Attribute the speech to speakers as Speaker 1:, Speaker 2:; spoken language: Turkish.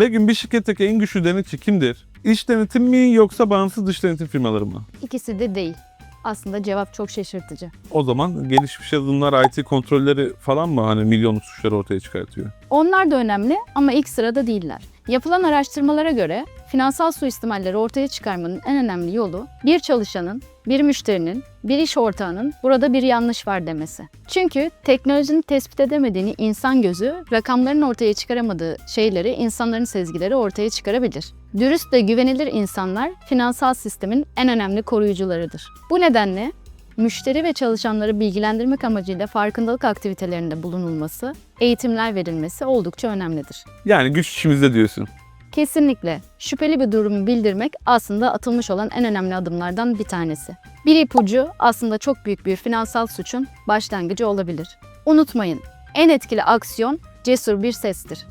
Speaker 1: Begüm bir şirketteki en güçlü denetçi kimdir? İç denetim mi yoksa bağımsız dış denetim firmaları mı?
Speaker 2: İkisi de değil. Aslında cevap çok şaşırtıcı.
Speaker 1: O zaman gelişmiş yazılımlar IT kontrolleri falan mı hani milyonluk suçları ortaya çıkartıyor?
Speaker 2: Onlar da önemli ama ilk sırada değiller. Yapılan araştırmalara göre finansal suistimalleri ortaya çıkarmanın en önemli yolu bir çalışanın, bir müşterinin, bir iş ortağının burada bir yanlış var demesi. Çünkü teknolojinin tespit edemediğini insan gözü, rakamların ortaya çıkaramadığı şeyleri insanların sezgileri ortaya çıkarabilir. Dürüst ve güvenilir insanlar finansal sistemin en önemli koruyucularıdır. Bu nedenle müşteri ve çalışanları bilgilendirmek amacıyla farkındalık aktivitelerinde bulunulması, eğitimler verilmesi oldukça önemlidir.
Speaker 1: Yani güç içimizde diyorsun.
Speaker 2: Kesinlikle şüpheli bir durumu bildirmek aslında atılmış olan en önemli adımlardan bir tanesi. Bir ipucu aslında çok büyük bir finansal suçun başlangıcı olabilir. Unutmayın, en etkili aksiyon cesur bir sestir.